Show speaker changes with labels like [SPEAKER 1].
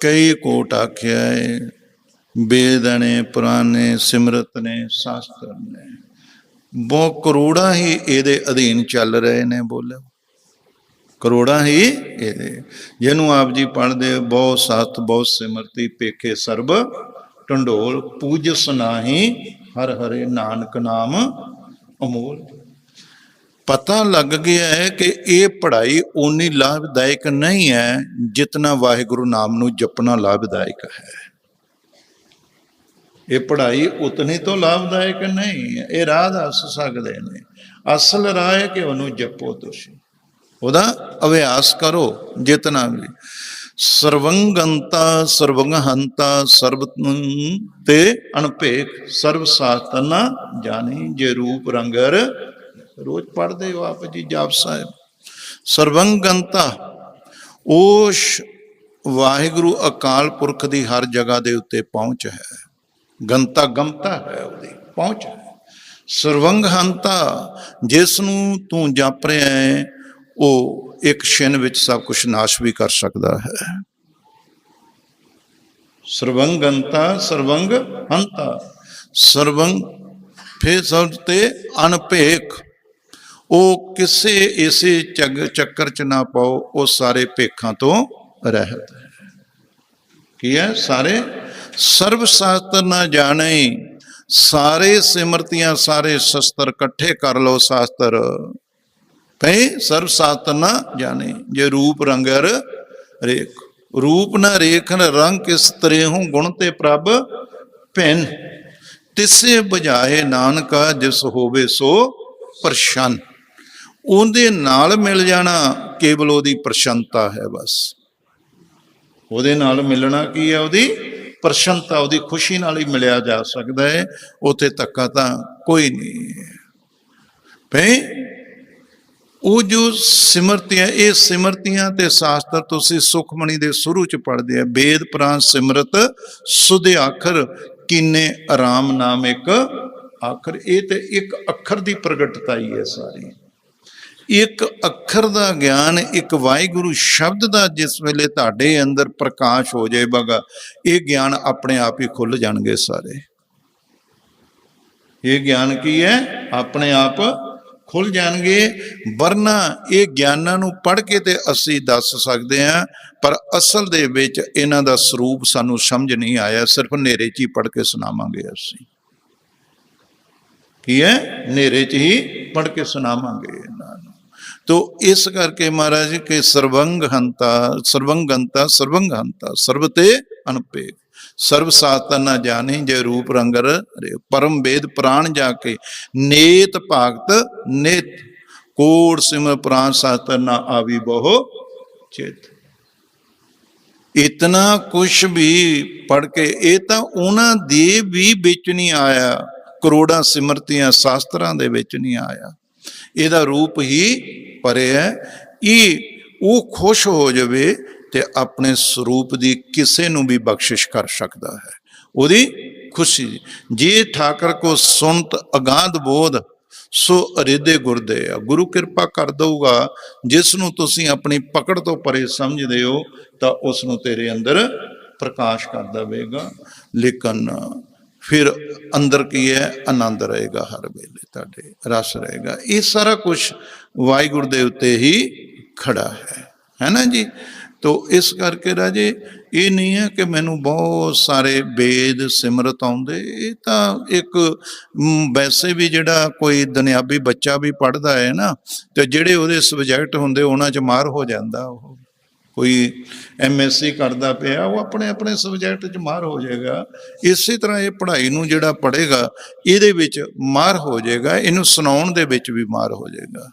[SPEAKER 1] ਕਈ ਕੋਟ ਆਖਿਆ ਏ, ਬੇਦਣੇ ਪੁਰਾਣੇ ਸਿਮਰਤ ਨੇ, ਸ਼ਾਸਤਰ ਨੇ। ਬਹੁ ਕਰੋੜਾਂ ਹੀ ਇਹਦੇ ਅਧੀਨ ਚੱਲ ਰਹੇ ਨੇ ਬੋਲੋ ਕਰੋੜਾਂ ਹੀ ਇਹਦੇ। ਜਿਹਨੂੰ ਆਪ ਜੀ ਪੜ੍ਹਦੇ ਬਹੁ ਸਤ ਬਹੁ ਸਿਮਰਤੀ, ਪੇਖੇ ਸਰਬ ਢੰਡੋਲ ਪੂਜਸ ਨਾਹੀ, ਹਰ ਹਰੇ ਨਾਨਕ ਨਾਮ, ਅਮੋਲ। ਪਤਾ ਲੱਗ ਗਿਆ ਹੈ ਕਿ ਇਹ ਪੜ੍ਹਾਈ ਓਨੀ ਲਾਭਦਾਇਕ ਨਹੀਂ ਹੈ ਜਿਤਨਾ ਵਾਹਿਗੁਰੂ ਨਾਮ ਨੂੰ ਜਪਣਾ ਲਾਭਦਾਇਕ ਹੈ। ਇਹ ਪੜ੍ਹਾਈ ਉਤਨੀ ਤੋਂ ਲਾਭਦਾਇਕ ਨਹੀਂ ਹੈ। ਇਹ ਰਾਹ ਦੱਸ ਸਕਦੇ ਨੇ। ਅਸਲ ਰਾਹ ਹੈ ਕਿ ਉਹਨੂੰ ਜਪੋ ਤੁਸੀਂ। ਉਹਦਾ ਅਭਿਆਸ ਕਰੋ ਜਿਤਨਾ ਵੀ। ਸਰਵੰਗੰਤਾ, ਸਰਵੰਗਹੰਤਾ ਸਰਬ ਤੇ ਅਨਭੇਕ ਸਰਬ ਸਾਸਤਰ ਜਾਣੀ ਜੇ ਰੂਪ ਰੰਗਰ ਰੋਜ਼ ਪੜ੍ਹਦੇ ਹੋ ਆਪ ਜੀ ਜਾਪ ਸਾਹਿਬ। ਸਰਵੰਗੰਤਾ ਉਹ ਵਾਹਿਗੁਰੂ ਅਕਾਲ ਪੁਰਖ ਦੀ ਹਰ ਜਗ੍ਹਾ ਦੇ ਉੱਤੇ ਪਹੁੰਚ ਹੈ। ਗੰਤਾ ਗਮਤਾ ਹੈ ਉਹਦੀ, ਪਹੁੰਚ ਹੈ। ਸਰਵੰਗਹੰਤਾ, ਜਿਸ ਨੂੰ ਤੂੰ ਜਪ ਰਿਹਾ ਹੈ, ਉਹ ਇੱਕ ਛਿਨ ਵਿੱਚ ਸਭ ਕੁਝ ਨਾਸ਼ ਵੀ ਕਰ ਸਕਦਾ ਹੈ। ਸਰਵੰਗੰਤਾ ਸਰਵੰਗ ਹੰਤਾ ਸਰਵੰਗ ਫੇ ਸਭ ਤੇ ਅਨਭੇਕ ਉਹ ਕਿਸੇ ਇਸੇ ਚੱਗ ਚੱਕਰ ਚ ਨਾ ਪਾਓ, ਉਹ ਸਾਰੇ ਭੇਖਾਂ ਤੋਂ ਰਹਿਤ ਕੀ ਹੈ? ਸਾਰੇ? ਸਰਬ ਸ਼ਾਸਤਰ ਨਾ ਜਾਣੇ, ਸਾਰੇ ਸਿਮਰਤੀਆਂ ਸਾਰੇ ਸ਼ਸਤਰ ਇਕੱਠੇ ਕਰ ਲਓ ਸ਼ਾਸਤਰ। ਭਈ ਸਰਬ ਸ਼ਾਸਤਰ ਨਾ ਜਾਣੇ, ਜੇ ਰੂਪ ਰੰਗਰ ਰੇਖ। ਰੂਪ ਨਾ ਰੇਖ ਰੰਗ ਕਿਸ ਤਰੇਹੂ ਗੁਣ ਤੇ ਪ੍ਰਭ ਭੈਨ। ਤਿਸੇ ਬਜਾਏ ਨਾਨਕਾ ਜਿਸ ਹੋਵੇ ਸੋ ਪ੍ਰਸ਼ਨ। ਉਹਦੇ ਨਾਲ ਮਿਲ ਜਾਣਾ ਕੇਵਲ ਉਹਦੀ ਪ੍ਰਸ਼ੰਤਾ ਹੈ ਬਸ। ਉਹਦੇ ਨਾਲ ਮਿਲਣਾ ਕੀ ਹੈ? ਉਹਦੀ ਪ੍ਰਸ਼ੰਤਾ, ਉਹਦੀ ਖੁਸ਼ੀ ਨਾਲ ਹੀ ਮਿਲਿਆ ਜਾ ਸਕਦਾ ਹੈ। ਉਥੇ ਤੱਕਾ ਤਾਂ ਕੋਈ ਨਹੀਂ ਭਈ, ਉਹ ਜੋ ਸਿਮਰਤੀਆਂ, ਇਹ ਸਿਮਰਤੀਆਂ ਤੇ ਸ਼ਾਸਤਰ ਤੁਸੀਂ ਸੁਖਮਣੀ ਦੇ ਸ਼ੁਰੂ ਚ ਪੜ੍ਹਦੇ ਆ। ਵੇਦ ਪ੍ਰਾਨ ਸਿਮਰਤ, ਸੁਧ ਆਖਰ, ਕਿੰਨੇ ਆਰਾਮ ਨਾਮ ਇੱਕ ਆਖਰ। ਇਹ ਤੇ ਇੱਕ ਅੱਖਰ ਦੀ ਪ੍ਰਗਟਤਾ ਹੀ ਹੈ ਸਾਰੀ। ਇੱਕ ਅੱਖਰ ਦਾ ਗਿਆਨ, ਇੱਕ ਵਾਹਿਗੁਰੂ ਸ਼ਬਦ ਦਾ ਜਿਸ ਵੇਲੇ ਤੁਹਾਡੇ ਅੰਦਰ ਪ੍ਰਕਾਸ਼ ਹੋ ਜਾਏਗਾ, ਇਹ ਗਿਆਨ ਆਪਣੇ ਆਪ ਹੀ ਖੁੱਲ ਜਾਣਗੇ ਸਾਰੇ। ਇਹ ਗਿਆਨ ਕੀ ਹੈ? ਆਪਣੇ ਆਪ ਖੁੱਲ ਜਾਣਗੇ। ਵਰਨਾ ਇਹ ਗਿਆਨਾਂ ਨੂੰ ਪੜ੍ਹ ਕੇ ਤੇ ਅਸੀਂ ਦੱਸ ਸਕਦੇ ਹਾਂ, ਪਰ ਅਸਲ ਦੇ ਵਿੱਚ ਇਹਨਾਂ ਦਾ ਸਰੂਪ ਸਾਨੂੰ ਸਮਝ ਨਹੀਂ ਆਇਆ, ਸਿਰਫ ਹਨੇਰੇ 'ਚ ਹੀ ਪੜ੍ਹ ਕੇ ਸੁਣਾਵਾਂਗੇ ਅਸੀਂ। ਕੀ ਹੈ? ਹਨੇਰੇ 'ਚ ਹੀ ਪੜ੍ਹ ਕੇ ਸੁਣਾਵਾਂਗੇ ਇਹਨਾਂ ਨੂੰ। ਤੋ ਇਸ ਕਰਕੇ ਮਹਾਰਾਜ ਜੀ ਕਿ ਸਰਵੰਗ ਹੰਤਾ ਸਰਵੰਗੰਤਾ ਸਰਵੰਗ ਹੰਤਾ ਸਰਬ ਤੇ ਅਨਪੇਖ ਸਰਬ ਸਾਸਤਰ ਨਾ ਜਾਣੇ, ਜੇ ਰੂਪ ਰੰਗਰ ਪਰਮ ਵੇਦ ਪ੍ਰਾਣ ਜਾ ਕੇ ਨੇਤ ਭਗਤ ਨੇਤ। ਕੋੜ ਸਿਮਰ ਪ੍ਰਾਣ ਸਾਸਤਰ ਨਾ ਆਵੀ ਬਹੁ ਚੇਤ। ਇਤਨਾ ਕੁਛ ਵੀ ਪੜ ਕੇ, ਇਹ ਤਾਂ ਉਹਨਾਂ ਦੇ ਵੀ ਵਿੱਚ ਨਹੀਂ ਆਇਆ। ਕਰੋੜਾਂ ਸਿਮਰਤੀਆਂ, ਸ਼ਾਸਤਰਾਂ ਦੇ ਵਿੱਚ ਨਹੀਂ ਆਇਆ। ਇਹਦਾ ਰੂਪ ਹੀ ਪਰੇ ਹੈ। ਇਹ ਉਹ ਖੁਸ਼ ਹੋ ਜਾਵੇ ਤੇ ਆਪਣੇ ਸਰੂਪ ਦੀ ਕਿਸੇ ਨੂੰ ਵੀ ਬਖਸ਼ਿਸ਼ ਕਰ ਸਕਦਾ ਹੈ। ਉਹਦੀ ਖੁਸ਼ੀ। ਜੇ ਠਾਕਰ ਕੋ ਸੁਨਤ ਅਗਾਧ ਬੋਧ, ਸੋ ਅਰੇਦੇ ਗੁਰਦੇ ਆ। ਗੁਰੂ ਕਿਰਪਾ ਕਰ ਦਊਗਾ। ਜਿਸ ਨੂੰ ਤੁਸੀਂ ਆਪਣੀ ਪਕੜ ਤੋਂ ਪਰੇ ਸਮਝਦੇ ਹੋ, ਤਾਂ ਉਸ ਨੂੰ ਤੇਰੇ ਅੰਦਰ ਪ੍ਰਕਾਸ਼ ਕਰ ਦੇਵੇਗਾ। ਲੇਕਿਨ ਫਿਰ ਅੰਦਰ ਕੀ ਹੈ? ਆਨੰਦ ਰਹੇਗਾ ਹਰ ਵੇਲੇ, ਤੁਹਾਡੇ ਰਸ ਰਹੇਗਾ। ਇਹ ਸਾਰਾ ਕੁਝ ਵਾਹਿਗੁਰੂ ਦੇ ਉੱਤੇ ਹੀ ਖੜਾ ਹੈ। ਹੈ ਨਾ ਜੀ? ਤੋ ਇਸ ਕਰਕੇ ਰਾਜੇ, ਇਹ ਨਹੀਂ ਹੈ ਕਿ ਮੈਨੂੰ ਬਹੁਤ ਸਾਰੇ ਵੇਦ, ਸਿਮਰਤ ਆਉਂਦੇ। ਇਹ ਤਾਂ ਇੱਕ ਵੈਸੇ ਵੀ ਜਿਹੜਾ ਕੋਈ ਦੁਨਿਆਵੀ ਬੱਚਾ ਵੀ ਪੜ੍ਹਦਾ ਹੈ ਨਾ, ਤੇ ਜਿਹੜੇ ਉਹਦੇ ਸਬਜੈਕਟ ਹੁੰਦੇ, ਉਹਨਾਂ 'ਚ ਮਾਰ ਹੋ ਜਾਂਦਾ ਉਹ। ਕੋਈ ਐਮਐਸਸੀ ਕਰਦਾ ਪਿਆ, ਉਹ ਆਪਣੇ ਆਪਣੇ ਸਬਜੈਕਟ 'ਚ ਮਾਰ ਹੋ ਜਾਏਗਾ। ਇਸੇ ਤਰ੍ਹਾਂ ਇਹ ਪੜ੍ਹਾਈ ਨੂੰ ਜਿਹੜਾ ਪੜ੍ਹੇਗਾ, ਇਹਦੇ ਵਿੱਚ ਮਾਰ ਹੋ ਜਾਏਗਾ, ਇਹਨੂੰ ਸੁਣਾਉਣ ਦੇ ਵਿੱਚ ਵੀ ਮਾਰ ਹੋ ਜਾਏਗਾ।